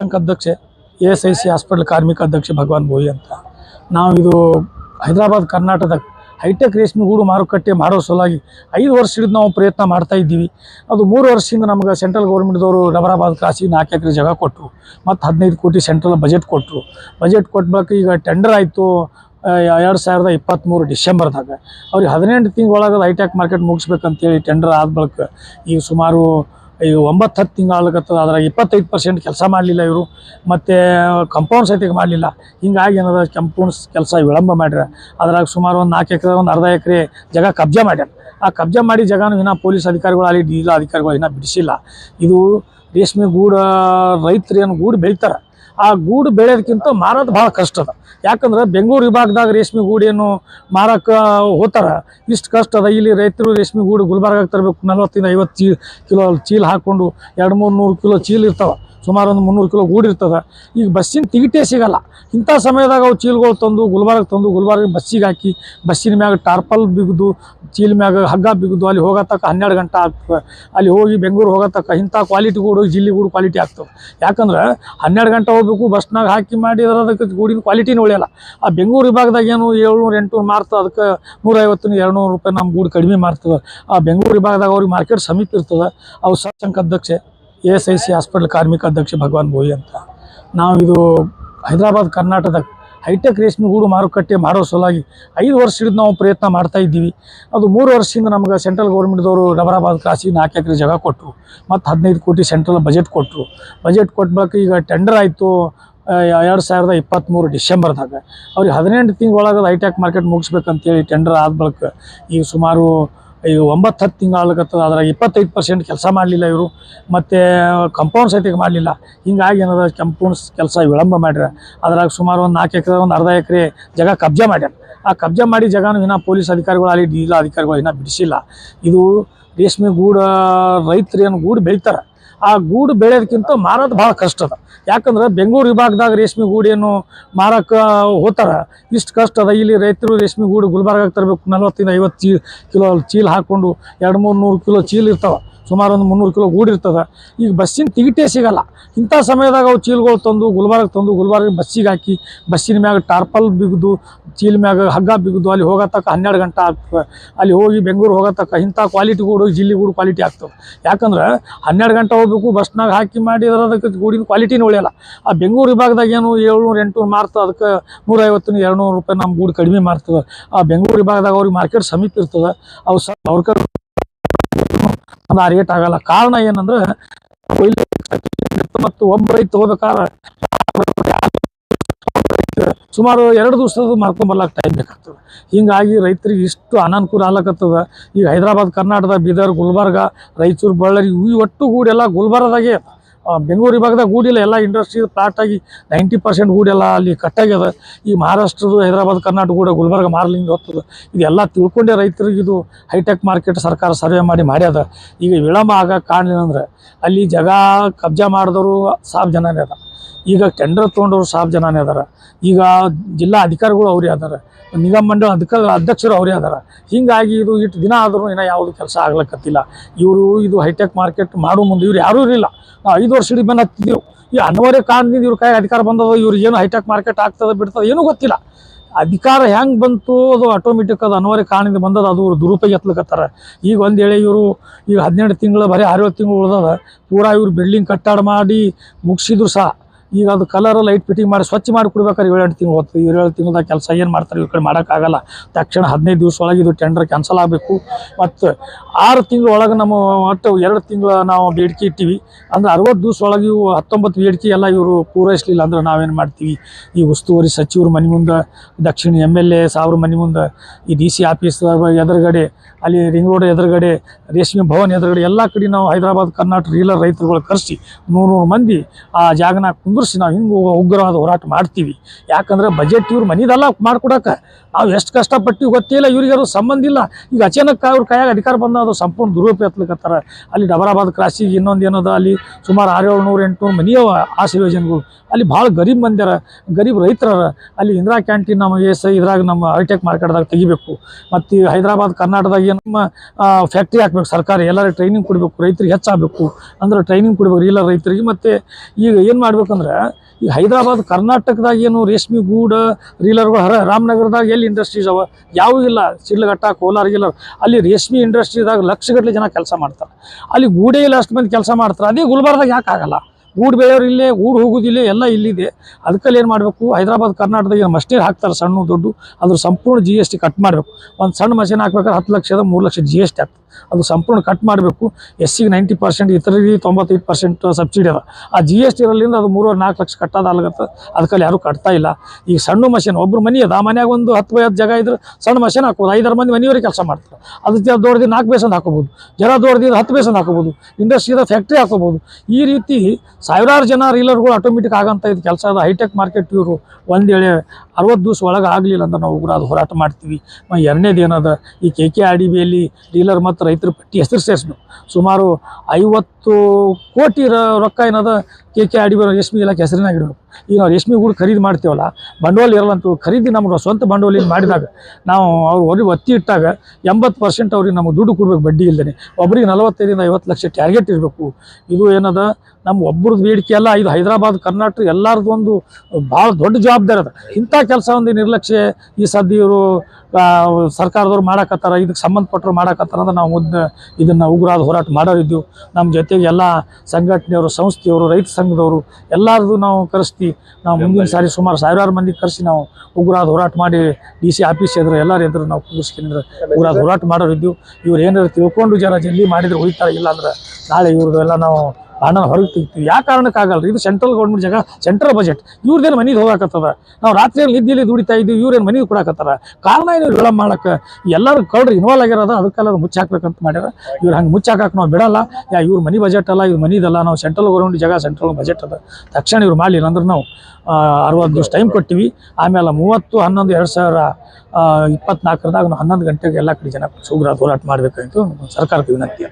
Bank ಅಧ್ಯಕ್ಷೆ, A S I C hospital ಕಾರ್ಮಿಕ ಅಧ್ಯಕ್ಷೆ ಭಗವಾನ್ ಭೋಯಿ ಅಂತ. ನಾವು ಇದು ಹೈದರಾಬಾದ್, ಕರ್ನಾಟಕದ ಹೈಟೆಕ್ ರೇಷ್ಮೆ ಗೂಡು ಮಾರುಕಟ್ಟೆ ಮಾಡೋ ಸಲುವಾಗಿ ಐದು ವರ್ಷ ಹಿಡಿದು ನಾವು ಪ್ರಯತ್ನ ಮಾಡ್ತಾ ಇದ್ದೀವಿ. ಅದು ಮೂರು ವರ್ಷದಿಂದ ನಮ್ಗೆ ಸೆಂಟ್ರಲ್ ಗೌರ್ಮೆಂಟ್ದವರು ರಬರಾಬಾದ್ ಕಾಸಿ ನಾಲ್ಕು ಎಕರೆ ಜಾಗ ಕೊಟ್ಟರು ಮತ್ತು ಹದಿನೈದು ಕೋಟಿ ಸೆಂಟ್ರಲ್ ಬಜೆಟ್ ಕೊಟ್ಟರು ಬಜೆಟ್ ಕೊಟ್ಬೇಕು ಈಗ ಟೆಂಡರ್ ಆಯಿತು ಎರಡು ಸಾವಿರದ ಇಪ್ಪತ್ತ್ಮೂರು ಡಿಸೆಂಬರ್ದಾಗ. ಅವ್ರಿಗೆ ಹದಿನೆಂಟು ತಿಂಗಳೊಳಗೆ ಹೈಟೆಕ್ ಮಾರ್ಕೆಟ್ ಮುಗಿಸ್ಬೇಕಂತೇಳಿ ಟೆಂಡರ್ ಆದ ಬಳಿಕ ಈಗ ಸುಮಾರು ಈಗ ಒಂಬತ್ತು ಹತ್ತು ತಿಂಗಳಾಗತ್ತದ ಅದ್ರಾಗ ಇಪ್ಪತ್ತೈದು ಪರ್ಸೆಂಟ್ ಕೆಲಸ ಮಾಡಲಿಲ್ಲ ಇವರು. ಮತ್ತು ಕಂಪೌಂಡ್ ಸಹಿತ ಮಾಡಲಿಲ್ಲ. ಹಿಂಗಾಗಿ ಏನದ ಕಂಪೌಂಡ್ಸ್ ಕೆಲಸ ವಿಳಂಬ ಮಾಡ್ಯಾರ. ಅದ್ರಾಗ ಸುಮಾರು ಒಂದು ನಾಲ್ಕು ಎಕರೆ, ಒಂದು ಅರ್ಧ ಎಕರೆ ಜಾಗ ಕಬ್ಜಾ ಮಾಡ್ಯಾರ. ಆ ಕಬ್ಜಾ ಮಾಡಿ ಜಾಗನೂ ಇನ್ನೂ ಪೊಲೀಸ್ ಅಧಿಕಾರಿಗಳು ಅಲ್ಲಿ ಜಿಲ್ಲಾ ಅಧಿಕಾರಿಗಳು ಇನ್ನೂ ಬಿಡಿಸಿಲ್ಲ. ಇದು ರೇಷ್ಮೆ ಗೂಡು ರೈತರು ಏನು ಗೂಡು ಬೆಳಿತಾರೆ. ಆ ಗೂಡು ಬೆಳೆಯೋದಕ್ಕಿಂತ ಮಾರೋದು ಭಾಳ ಕಷ್ಟ ಅದ. ಯಾಕಂದ್ರೆ ಬೆಂಗಳೂರು ವಿಭಾಗದಾಗ ರೇಷ್ಮೆ ಗೂಡು ಏನು ಮಾರಕ್ಕೆ ಹೋತಾರೆ, ಇಷ್ಟು ಕಷ್ಟ ಅದ. ಇಲ್ಲಿ ರೈತರು ರೇಷ್ಮೆ ಗೂಡು ಗುಲ್ಬರ್ಗಾಗೆ ತರಬೇಕು ನಲ್ವತ್ತಿಂದ ಐವತ್ತು ಚೀಲ ಕಿಲೋ ಚೀಲ ಹಾಕ್ಕೊಂಡು ಎರಡು ಮೂರು ನೂರು ಕಿಲೋ ಚೀಲ ಇರ್ತಾವೆ. ಸುಮಾರು ಒಂದು ಮುನ್ನೂರು ಕಿಲೋ ಗೂಡಿರ್ತದೆ ಈಗ ಬಸ್ಸಿನ ಟಿಕೆಟೇ ಸಿಗಲ್ಲ. ಇಂಥ ಸಮಯದಾಗ ಅವು ಚೀಲಗಳು ತಂದು ಗುಲ್ಬರ್ಗ ತಂದು ಗುಲ್ಬರ್ಗ ಬಸ್ಸಿಗೆ ಹಾಕಿ, ಬಸ್ಸಿನ ಮ್ಯಾಗ ಟಾರ್ಪಲ್ ಬಿಗಿದು, ಚೀಲ ಮ್ಯಾಗ ಹಗ್ಗ ಬಿಗಿದು, ಅಲ್ಲಿ ಹೋಗತಕ್ಕ ಹನ್ನೆರಡು ಗಂಟೆ ಆಗ್ತದೆ. ಅಲ್ಲಿ ಹೋಗಿ ಬೆಂಗಳೂರು ಹೋಗತಕ್ಕ ಇಂಥ ಕ್ವಾಲಿಟಿ ಗೂಡು, ಜಿಲ್ಲಿ ಗೂಡು ಕ್ವಾಲಿಟಿ ಆಗ್ತವೆ. ಯಾಕಂದ್ರೆ ಹನ್ನೆರಡು ಗಂಟೆ ಹೋಗ್ಬೇಕು, ಬಸ್ನಾಗ ಹಾಕಿ ಮಾಡಿ ಅದಕ್ಕೆ ಗೂಡಿನ ಕ್ವಾಲಿಟಿನೂ ಉಳಿಯಲ್ಲ. ಆ ಬೆಂಗಳೂರು ವಿಭಾಗದಾಗ ಏನು ಏಳ್ನೂರು, ಎಂಟುನೂರು ಮಾರ್ತ, ಅದಕ್ಕೆ ನೂರೈವತ್ತು ಎರಡುನೂರು ರೂಪಾಯಿ ನಮ್ಮ ಗೂಡು ಕಡಿಮೆ ಮಾರ್ತದೆ. ಆ ಬೆಂಗಳೂರು ವಿಭಾಗದಾಗ ಅವ್ರಿಗೆ ಮಾರ್ಕೆಟ್ ಸಮೀಪ ಇರ್ತದೆ. ಅವು ಸತ್ಸಂಘ ಅಧ್ಯಕ್ಷೆ A S I C hospital ಕಾರ್ಮಿಕ ಅಧ್ಯಕ್ಷ ಭಗವಾನ್ ಭೋಯಿ ಅಂತ. ನಾವು ಇದು ಹೈದರಾಬಾದ್, ಕರ್ನಾಟಕದ ಹೈಟೆಕ್ ರೇಷ್ಮೆ ಗೂಡು ಮಾರುಕಟ್ಟೆ ಮಾಡೋ ಸಲುವಾಗಿ ಐದು ವರ್ಷ ಹಿಡಿದು ನಾವು ಪ್ರಯತ್ನ ಮಾಡ್ತಾ ಇದ್ದೀವಿ. ಅದು ಮೂರು ವರ್ಷದಿಂದ ನಮ್ಗೆ ಸೆಂಟ್ರಲ್ ಗೌರ್ಮೆಂಟ್ದವರು ರಬರಾಬಾದ್ ಕ್ರಾಸಿಗೆ ನಾಲ್ಕು ಎಕರೆ ಜಾಗ ಕೊಟ್ಟರು ಮತ್ತು ಹದಿನೈದು ಕೋಟಿ ಸೆಂಟ್ರಲ್ ಬಜೆಟ್ ಕೊಟ್ಟರು ಬಜೆಟ್ ಕೊಟ್ಬೇಕು ಈಗ ಟೆಂಡರ್ ಆಯಿತು ಎರಡು ಸಾವಿರದ ಇಪ್ಪತ್ತ್ಮೂರು ಡಿಸೆಂಬರ್ದಾಗ. ಅವ್ರಿಗೆ ಹದಿನೆಂಟು ತಿಂಗಳೊಳಗೆ ಹೈಟೆಕ್ ಮಾರ್ಕೆಟ್ ಮುಗಿಸ್ಬೇಕಂತೇಳಿ ಟೆಂಡರ್ ಆದ ಬಳಿಕ ಈಗ ಸುಮಾರು ಈಗ ಒಂಬತ್ತು ಹತ್ತು ತಿಂಗಳಾಗತ್ತದ ಅದ್ರಾಗ ಇಪ್ಪತ್ತೈದು ಪರ್ಸೆಂಟ್ ಕೆಲಸ ಮಾಡಲಿಲ್ಲ ಇವರು. ಮತ್ತು ಕಂಪೌಂಡ್ ಸಹಿತ ಮಾಡಲಿಲ್ಲ. ಹಿಂಗಾಗಿ ಏನದ ಕಂಪೌಂಡ್ಸ್ ಕೆಲಸ ವಿಳಂಬ ಮಾಡ್ಯಾರ. ಅದ್ರಾಗ ಸುಮಾರು ಒಂದು ನಾಲ್ಕು ಎಕರೆ, ಒಂದು ಅರ್ಧ ಎಕರೆ ಜಾಗ ಕಬ್ಜಾ ಮಾಡ್ಯಾರ. ಆ ಕಬ್ಜಾ ಮಾಡಿ ಜಾಗನೂ ಇನ್ನೂ ಪೊಲೀಸ್ ಅಧಿಕಾರಿಗಳು ಅಲ್ಲಿ ಜಿಲ್ಲಾ ಅಧಿಕಾರಿಗಳು ಇನ್ನೂ ಬಿಡಿಸಿಲ್ಲ. ಇದು ರೇಷ್ಮೆ ಗೂಡು, ರೈತರು ಏನು ಗೂಡು ಬೆಳಿತಾರೆ. ಆ ಗೂಡು ಬೆಳೆಯೋದಕ್ಕಿಂತ ಮಾರೋದು ಭಾಳ ಕಷ್ಟ ಅದ. ಯಾಕಂದ್ರೆ ಬೆಂಗಳೂರು ವಿಭಾಗದಾಗ ರೇಷ್ಮೆ ಗೂಡು ಏನು ಮಾರಕ್ಕೆ ಹೋತಾರ, ಇಷ್ಟು ಕಷ್ಟ ಅದ. ಇಲ್ಲಿ ರೈತರು ರೇಷ್ಮೆ ಗೂಡು ಗುಲ್ಬರ್ಗಾಗೆ ತರಬೇಕು ನಲ್ವತ್ತಿಂದ ಐವತ್ತು ಕಿಲೋ ಚೀಲ ಹಾಕ್ಕೊಂಡು ಎರಡು ಮೂರು ನೂರು ಕಿಲೋ ಚೀಲ ಇರ್ತಾವೆ. ಸುಮಾರು ಒಂದು ಮುನ್ನೂರು ಕಿಲೋ ಗೂಡಿರ್ತದೆ ಈಗ ಬಸ್ಸಿನ ತಿಗಿಟೇ ಸಿಗಲ್ಲ. ಇಂಥ ಸಮಯದಾಗ ಅವು ಚೀಲಗಳು ತಂದು ಗುಲ್ಬರ್ಗ ತಂದು ಗುಲ್ಬರ್ಗ ಬಸ್ಸಿಗೆ ಹಾಕಿ, ಬಸ್ಸಿನ ಮ್ಯಾಗ ಟಾರ್ಪಲ್ ಬಿಗಿದು, ಚೀಲ ಮ್ಯಾಗ ಹಗ್ಗ ಬಿಗಿದು ಅಲ್ಲಿ ಹೋಗತಕ್ಕ ಹನ್ನೆರಡು ಗಂಟೆ ಆಗ್ತದೆ. ಅಲ್ಲಿ ಹೋಗಿ ಬೆಂಗಳೂರು ಹೋಗತಕ್ಕ ಇಂಥ ಕ್ವಾಲಿಟಿ ಗೂಡು, ಜಿಲ್ಲಿ ಗೂಡು ಕ್ವಾಲಿಟಿ ಆಗ್ತವೆ ಯಾಕಂದ್ರೆ ಹನ್ನೆರಡು ಗಂಟೆ ಹೋಗ್ಬೇಕು, ಬಸ್ನಾಗ ಹಾಕಿ ಮಾಡಿ ಅದಕ್ಕೆ ಗೂಡಿನ ಕ್ವಾಲಿಟಿನೂ ಉಳಿಯಲ್ಲ. ಆ ಬೆಂಗಳೂರು ವಿಭಾಗದಾಗ ಏನು ಏಳ್ನೂರು, ಎಂಟುನೂರು ಮಾರ್ತದೆ, ಅದಕ್ಕೆ ನೂರೈವತ್ತು ಎರಡುನೂರು ರೂಪಾಯಿ ನಮ್ಮ ಗೂಡು ಕಡಿಮೆ ಮಾರ್ತದೆ. ಆ ಬೆಂಗಳೂರು ವಿಭಾಗದಾಗ ಅವ್ರಿಗೆ ಮಾರ್ಕೆಟ್ ಸಮೀಪ ಇರ್ತದೆ. ಅವು ಸ ಅವ್ರ ಕಡೆ ಅದು ಆ ಆಗಲ್ಲ. ಕಾರಣ ಏನಂದ್ರೆ ಕೊಯ್ಲು ಮತ್ತು ಒಬ್ಬ ರೈತ ಹೋಗ್ಬೇಕಾದ್ರೆ ಸುಮಾರು ಎರಡು ದಿವಸದ ಮಾರ್ಕೊಂಬರ್ಲಾಕ ಟೈಮ್ ಬೇಕಾಗ್ತದೆ ಹಿಂಗಾಗಿ ರೈತರಿಗೆ ಇಷ್ಟು ಅನಾನುಕೂಲ ಆಗ್ಲಕತ್ತದ. ಈಗ ಹೈದರಾಬಾದ್ ಕರ್ನಾಟಕ ಬೀದರ್ ಗುಲ್ಬರ್ಗ ರಾಯಚೂರು ಬಳ್ಳಾರಿ ಈ ಒಟ್ಟು ಎಲ್ಲಾ ಗುಲ್ಬರ್ಗದಾಗೆ ಆ, ಬೆಂಗಳೂರು ವಿಭಾಗದಾಗ ಗೂಡಿಲ್ಲ ಎಲ್ಲ ಇಂಡಸ್ಟ್ರಿ ಪ್ಲಾಟ್ ಆಗಿ ನೈಂಟಿ ಪರ್ಸೆಂಟ್ ಗೂಡೆಲ್ಲ ಅಲ್ಲಿ ಕಟ್ಟಾಗ್ಯದ ಈ ಮಹಾರಾಷ್ಟ್ರದ ಹೈದರಾಬಾದ್, ಕರ್ನಾಟಕ ಕೂಡ ಗುಲ್ಬರ್ಗ, ಮಾರ್ಲಿಂಗ್ ಹೋಗ್ತದೆ ಇದೆಲ್ಲ ತಿಳ್ಕೊಂಡೆ ರೈತರಿಗೆ ಇದು ಹೈಟೆಕ್ ಮಾರ್ಕೆಟ್ ಸರ್ಕಾರ ಸರ್ವೆ ಮಾಡಿ ಮಾಡ್ಯದ. ಈಗ ವಿಳಂಬ ಆಗ ಕಾಣಲಿಲ್ಲ ಏನಂದ್ರೆ ಅಲ್ಲಿ ಜಗ ಕಬ್ಜಾ ಮಾಡಿದವರು ಸಾಫ್ ಜನನೇ ಅದ. ಈಗ ಟೆಂಡರ್ ತೊಗೊಂಡವ್ರು ಸಾಫ್ ಜನನೇ ಅದಾರ. ಈಗ ಜಿಲ್ಲಾ ಅಧಿಕಾರಿಗಳು ಅವರೇ ಅದಾರ. ನಿಗಮ ಮಂಡಳ ಅಧಿಕಾರ ಅಧ್ಯಕ್ಷರು ಅವರೇ ಅದಾರ. ಹಿಂಗಾಗಿ ಇದು ಇಟ್ಟು ದಿನ ಆದರೂ ಇನ್ನೂ ಯಾವುದು ಕೆಲಸ ಆಗ್ಲಕ್ಕತ್ತಿಲ್ಲ ಇವರು ಇದು ಹೈಟೆಕ್ ಮಾರ್ಕೆಟ್ ಮಾಡೋ ಮುಂದೆ ಇವ್ರು ಯಾರೂ ಇರಲಿಲ್ಲ. ಐದು ವರ್ಷ ಇಡೀ ಬಂದು ಹತ್ತಿದ್ದೆವು. ಈ ಅನಿವಾರ್ಯ ಕಾರಣದಿಂದ ಇವ್ರ ಕೈ ಅಧಿಕಾರ ಬಂದದ ಇವ್ರಿಗೆ ಏನು ಹೈಟೆಕ್ ಮಾರ್ಕೆಟ್ ಆಗ್ತದೆ, ಬಿಡ್ತದೆ ಏನೂ ಗೊತ್ತಿಲ್ಲ. ಅಧಿಕಾರ ಹೆಂಗೆ ಬಂತು ಅದು ಆಟೋಮೆಟಿಕ್ ಅದು ಅನಿವಾರ್ಯ ಕಾರಣದಿಂದ ಬಂದದ ಅದು ದುರುಪಯೋಗ ಎತ್ಲಕತ್ತಾರ ಈಗ ಒಂದು ಹೇಳಿ ಇವರು ಈಗ ಹದಿನೆಂಟು ತಿಂಗಳು ಬರೀ ಆರೇಳು ತಿಂಗಳು ಉಳ್ದದ, ಪೂರಾ ಇವ್ರು ಬಿಲ್ಡಿಂಗ್ ಕಟ್ಟಾಡ ಮಾಡಿ ಮುಗಿಸಿದ್ರು ಸಹ. ಈಗ ಅದು ಕಲರ್ ಲೈಟ್ ಫಿಟ್ಟಿಂಗ್ ಮಾಡಿ ಸ್ವಚ್ಛ ಮಾಡಿ ಕೊಡ್ಬೇಕಾದ್ರೆ ಏಳೆಂಟು ತಿಂಗಳು ಹೊತ್ತು ಏಳು ತಿಂಗಳದಾಗ ಕೆಲಸ ಏನು ಮಾಡ್ತಾರೆ ಇವ್ರ ಕಡೆ ಮಾಡೋಕ್ಕಾಗಲ್ಲ ತಕ್ಷಣ ಹದಿನೈದು ದಿವಸ ಇದು ಟೆಂಡರ್ ಕ್ಯಾನ್ಸಲ್ ಆಗಬೇಕು. ಮತ್ತು ಆರು ತಿಂಗಳ ಒಳಗೆ ನಮ್ಮ ಒಟ್ಟು ಎರಡು ತಿಂಗಳ ನಾವು ಬೇಡಿಕೆ ಇಟ್ಟಿವಿ. ಅಂದ್ರೆ ಅರವತ್ತು ದಿವಸ ಒಳಗೆ ಇವು ಹತ್ತೊಂಬತ್ತು ಬೇಡಿಕೆ ಎಲ್ಲ ಇವರು ಪೂರೈಸಲಿಲ್ಲ ಅಂದ್ರೆ ನಾವೇನು ಮಾಡ್ತೀವಿ? ಈ ಉಸ್ತುವಾರಿ ಸಚಿವರು ಮನೆ ಮುಂದೆ, ದಕ್ಷಿಣ ಎಂ ಎಲ್ ಎ ಸಾವಿರ ಮನೆ ಮುಂದೆ, ಈ ಡಿ ಸಿ ಆಫೀಸ್ ಎದುರುಗಡೆ, ಅಲ್ಲಿ ರಿಂಗ್ ರೋಡ್ ಎದುರುಗಡೆ, ರೇಷ್ಮೆ ಭವನ್ ಎದುರುಗಡೆ ಎಲ್ಲ ಕಡೆ ನಾವು ಹೈದರಾಬಾದ್, ಕರ್ನಾಟಕ ರೀಲರ್ ರೈತರುಗಳು ಕರೆಸಿ ನೂರು ನೂರು ಮಂದಿ ಆ ಜಾಗನ ಕುಂದಿರ್ಸಿ ನಾವು ಹಿಂಗೆ ಉಗ್ರವಾದ ಹೋರಾಟ ಮಾಡ್ತೀವಿ. ಯಾಕಂದ್ರೆ ಬಜೆಟ್ ಇವ್ರು ಮನಿದೆಲ್ಲ ಮಾಡ್ಕೊಡಕ್ಕೆ ನಾವು ಎಷ್ಟು ಕಷ್ಟಪಟ್ಟು ಗೊತ್ತಿಲ್ಲ ಇವ್ರಿಗೆ ಅದು ಸಂಬಂಧ ಇಲ್ಲ. ಈಗ ಅಚಾನಕ್ ಅವ್ರ ಕೈಯಾಗ ಅಧಿಕಾರ ಬಂದ ಅದು ಸಂಪೂರ್ಣ ದುರುಪಯೋಗ ಅಲ್ಲಿ ಡಬರಾಬಾದ್ ಕ್ರಾಸಿಗೆ ಇನ್ನೊಂದು ಏನದ, ಅಲ್ಲಿ ಸುಮಾರು ಆರು ಏಳ್ನೂರು ಎಂಟುನೂರು ಮನಿಯವ ಆಸೆ ಯೋಜನೆಗಳು ಅಲ್ಲಿ ಭಾಳ ಗರೀಬ್ ಮಂದಿರ ಗರೀಬ್ ರೈತರ ಅಲ್ಲಿ ಇಂದಿರಾ ಕ್ಯಾಂಟೀನ್ ನಮ್ಮ ಎಸ್ ಇದ್ರಾಗ ನಮ್ಮ ಹೈಟೆಕ್ ಮಾರ್ಕೆಟ್ದಾಗ ತೆಗಿಬೇಕು. ಮತ್ತು ಹೈದರಾಬಾದ್, ಕರ್ನಾಟಕದಾಗ ಏನು ನಮ್ಮ ಫ್ಯಾಕ್ಟ್ರಿ ಹಾಕ್ಬೇಕು ಸರ್ಕಾರ, ಎಲ್ಲರೂ ಟ್ರೈನಿಂಗ್ ಕೊಡಬೇಕು, ರೈತರಿಗೆ ಹೆಚ್ಚಾಗಬೇಕು. ಅಂದ್ರೆ ಟ್ರೈನಿಂಗ್ ಕೊಡಬೇಕು ಇಲ್ಲ ರೈತರಿಗೆ. ಮತ್ತು ಈಗ ಏನು ಮಾಡ್ಬೇಕಂದ್ರೆ ಈಗ ಹೈದರಾಬಾದ್ ಕರ್ನಾಟಕದಾಗ ಏನು ರೇಷ್ಮೆ ಗೂಡ, ರೀಲರ್ಗಳು ಹರ ರಾಮನಗರದಾಗ ಎಲ್ಲಿ ಇಂಡಸ್ಟ್ರೀಸ್ ಅವ? ಯಾವೂ ಇಲ್ಲ. ಸಿಡ್ಲಘಟ್ಟ ಕೋಲಾರ ಗಿಲ್ಲರ್. ಅಲ್ಲಿ ರೇಷ್ಮೆ ಇಂಡಸ್ಟ್ರೀದಾಗ ಲಕ್ಷಗಟ್ಟಲೆ ಜನ ಕೆಲಸ ಮಾಡ್ತಾರೆ. ಅಲ್ಲಿ ಗೂಡೇ ಇಲ್ಲ ಅಷ್ಟು ಮಂದಿ ಕೆಲಸ ಮಾಡ್ತಾರೆ. ಅದೇ ಗುಲ್ಬರ್ದಾಗ ಯಾಕೆ ಆಗಲ್ಲ ಗೂಡು ಬೆಳೆಯೋರು ಇಲ್ಲೇ ಊಡ್ ಹೋಗುದಿಲ್ಲ ಎಲ್ಲ ಇಲ್ಲಿದೆ. ಅದಕ್ಕಲ್ಲಿ ಏನು ಮಾಡಬೇಕು? ಹೈದರಾಬಾದ್, ಕರ್ನಾಟಕದಾಗ ಮಸ್ಟೇರ್ ಹಾಕ್ತಾರೆ ಸಣ್ಣ, ದೊಡ್ಡ, ಅದ್ರ ಸಂಪೂರ್ಣ ಜಿ ಎಸ್ ಟಿ ಕಟ್ ಮಾಡಬೇಕು. ಒಂದು ಸಣ್ಣ ಮಷೀನ್ ಹಾಕ್ಬೇಕಾದ್ರೆ ಹತ್ತು ಲಕ್ಷದ, ಮೂರು ಲಕ್ಷ ಜಿ ಎಸ್ ಟಿ ಆಗ್ತದೆ ಅದು ಸಂಪೂರ್ಣ ಕಟ್ ಮಾಡಬೇಕು. ಎಸ್ ಸಿಗೆ ನೈಂಟಿ ಪರ್ಸೆಂಟ್ ಇತರರಿಗೆ ತೊಂಬತ್ತೈದು ಪರ್ಸೆಂಟ್ ಸಬ್ಸಿಡಿ ಅದ. ಆ ಜಿ ಎಸ್ ಟಿ ಇರಲಿಂದ ಅದು ಮೂರುವರೆ, ನಾಲ್ಕು ಲಕ್ಷ ಕಟ್ಟೋದಾಗತ್ತೆ ಅದಕ್ಕಲ್ಲಿ ಯಾರೂ ಕಟ್ತಾ ಇಲ್ಲ. ಈಗ ಸಣ್ಣ ಮಷೀನ್, ಒಬ್ರು ಮನೆ ಅದ. ಆ ಮನ್ಯಾಗ ಒಂದು ಹತ್ತು ಬೈ ಹತ್ತು ಜಾಗ ಇದ್ರೆ ಸಣ್ಣ ಮಷೀನ್ ಹಾಕೋದು ಐದಾರು ಮಂದಿ ಮನೆಯವರಿಗೆ ಕೆಲಸ ಮಾಡ್ತಾರೆ. ಅದಕ್ಕೆ ದೊಡ್ಡದು ನಾಲ್ಕು ಬೇಸಂದು ಹಾಕೋಬೋದು. ಜರ ದೊಡ್ಡದಿಂದ ಹತ್ತು ಬೇಸಂದು ಹಾಕೋಬೋದು. ಇಂಡಸ್ಟ್ರಿದ ಫ್ಯಾಕ್ಟ್ರಿ ಹಾಕೋಬೋದು. ಈ ರೀತಿ ಸಾವಿರಾರು ಜನ ರೀಲರ್ಗಳು ಆಟೋಮೆಟಿಕ್ ಆಗಂತ ಇದು ಕೆಲಸ ಅದ. ಹೈಟೆಕ್ ಮಾರ್ಕೆಟ್ ಇವರು ಹೇಳಿ ಅರವತ್ತು ದಿವಸ ಒಳಗೆ ಆಗಲಿಲ್ಲ ಅಂತ ನಾವು ಅದು ಹೋರಾಟ ಮಾಡ್ತೀವಿ. ಎರಡನೇದು ಏನದ, ಈ ಕೆ ಕೆ ಆರ್ ಡಿ ಬಿಯಲ್ಲಿ ಡೀಲರ್ ಮತ್ತು ರೈತರ ಪಟ್ಟಿ ಹೆಸರು ಸೇರಿಸ್ಬೇಕು ಸುಮಾರು ಐವತ್ತು ಕೋಟಿ ರೊಕ್ಕ ಏನದ K K R D B ರೇಷ್ಮೆ ಇಲಾಖೆ ಹೆಸರಿನಾಗ ಇಡಬೇಕು ಈಗ ನಾವು ರೇಷ್ಮೆ ಗೂಡು ಖರೀದಿ ಮಾಡ್ತೀವಲ್ಲ, ಬಂಡವಾಳ ಇರಲ್ಲ ಖರೀದಿ ನಮ್ಗೆ ಸ್ವಂತ ಬಂಡವಾಳ ಮಾಡಿದಾಗ ನಾವು ಅವ್ರು ಅವ್ರಿಗೆ ಒತ್ತಿ ಇಟ್ಟಾಗ ಎಂಬತ್ತು ಪರ್ಸೆಂಟ್ ಅವ್ರಿಗೆ ನಮಗೆ ದುಡ್ಡು ಕೊಡ್ಬೇಕು ಬಡ್ಡಿ ಇಲ್ಲದೇ ಒಬ್ಬರಿಗೆ ನಲವತ್ತೈದರಿಂದ ಐವತ್ತು ಲಕ್ಷ ಟಾರ್ಗೆಟ್ ಇರಬೇಕು. ಇದು ಏನದ? ನಮ್ಮ ಒಬ್ಬರದ್ದು ಬೇಡಿಕೆ ಅಲ್ಲ, ಇದು ಹೈದರಾಬಾದ್, ಕರ್ನಾಟಕ ಎಲ್ಲರದ್ದು ಒಂದು ಭಾಳ ದೊಡ್ಡ ಜವಾಬ್ದಾರಿ ಅದ. ಇಂಥ ಕೆಲಸ ಒಂದು ನಿರ್ಲಕ್ಷ್ಯ ಈ ಸದ್ಯ ಇವರು ಸರ್ಕಾರದವ್ರು ಮಾಡಾಕತ್ತಾರ, ಇದಕ್ಕೆ ಸಂಬಂಧಪಟ್ಟರು ಮಾಡಾಕತ್ತಾರ ಅಂದ್ರೆ ನಾವು ಮುದ್ದೆ ಇದನ್ನು ಉಗ್ರಾದ ಹೋರಾಟ ಮಾಡೋರಿದ್ದೆವು. ನಮ್ಮ ಜೊತೆಗೆ ಎಲ್ಲ ಸಂಘಟನೆಯವರು, ಸಂಸ್ಥೆಯವರು, ರೈತ ಸಂಘದವರು ಎಲ್ಲರದು ನಾವು ಕರೆಸ್ತೀವಿ. ನಾವು ಮುಂದಿನ ಸಾರಿ ಸುಮಾರು ಸಾವಿರಾರು ಮಂದಿ ಕರೆಸಿ ನಾವು ಉಗ್ರಾದ ಹೋರಾಟ ಮಾಡಿ ಡಿ ಸಿ ಆಫೀಸ್ ಎದುರು ಎಲ್ಲರ ಎದುರು ನಾವು ಕೂಗಿಸ್ಕೊಂಡ್ರೆ ಉಗ್ರಾದ ಹೋರಾಟ ಮಾಡೋರಿದ್ದು ಇವ್ರು ಏನಾದ್ರು ತಿಳ್ಕೊಂಡು ಜನ ಜಲ್ದಿ ಮಾಡಿದ್ರೆ ಉಳಿತಾರೆ ಇಲ್ಲ ಅಂದ್ರೆ ನಾಳೆ ಇವ್ರದ್ದು ಎಲ್ಲ ನಾವು ಹಣ ಹೊರಗೆ ತೆಗಿತೀವಿ ಯಾವ ಕಾರಣಕ್ಕಾಗಲ್ಲ ಇದು ಸೆಂಟ್ರಲ್ ಗೌರ್ಮೆಂಟ್ ಜಾಗ ಸೆಂಟ್ರಲ್ ಬಜೆಟ್ ಇವ್ರದ್ದೇನು ಮನೆಗೆ ಹೋಗಾಕತ್ತದ ನಾವು ರಾತ್ರಿಯಲ್ಲಿ ನಿದ್ದೆಯಲ್ಲಿ ದುಡಿತಾ ಇದ್ದೀವಿ, ಇವ್ರೇನು ಮನೆಗೆ ಕೊಡಾಕತ್ತಾರ? ಕಾರಣ ಏನು ವಿಳಂಬ ಮಾಡಕ್ಕೆ ಎಲ್ಲರೂ ಕಳ್ರಿ ಇನ್ವಾಲ್ವ್ ಆಗಿರೋದು ಅದಕ್ಕೆಲ್ಲ ಮುಚ್ಚಾಕ್ಬೇಕಂತ ಮಾಡ್ಯಾರ. ಇವ್ರು ಹಂಗೆ ಮುಚ್ಚಾಕಕ್ಕೆ ನಾವು ಬಿಡಲ್ಲ. ಯಾ ಇವ್ರ ಮನೆ ಬಜೆಟ್ ಅಲ್ಲ, ಇವ್ರ ಮನಿದಲ್ಲ. ನಾವು ಸೆಂಟ್ರಲ್ ಗೌರ್ಮೆಂಟ್ ಜಾಗ ಸೆಂಟ್ರಲ್ ಬಜೆಟ್ ಅದ. ತಕ್ಷಣ ಇವ್ರು ಮಾಡಲಿಲ್ಲ ಅಂದ್ರೆ ನಾವು ಅರವತ್ತು ದಿವಸ ಟೈಮ್ ಕೊಟ್ಟಿವಿ. ಆಮೇಲೆ ಮೂವತ್ತು, ಹನ್ನೊಂದು, ಎರಡು ಸಾವಿರ ಇಪ್ಪತ್ನಾಲ್ಕರದಾಗ ಹನ್ನೊಂದು ಗಂಟೆಗೆ ಎಲ್ಲ ಕಡೆ ಜನ ಉಗ್ರ ಹೋರಾಟ ಮಾಡಬೇಕಂತ ಸರ್ಕಾರಕ್ಕೆ ವಿನಂತಿ.